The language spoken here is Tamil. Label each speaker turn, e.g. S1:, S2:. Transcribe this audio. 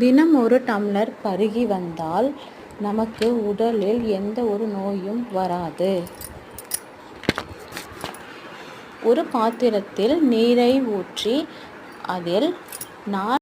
S1: தினம் ஒரு டம்ளர் பருகி வந்தால் நமக்கு உடலில் எந்த ஒரு நோயும் வராது. ஒரு பாத்திரத்தில் நீரை ஊற்றி அதில் நான்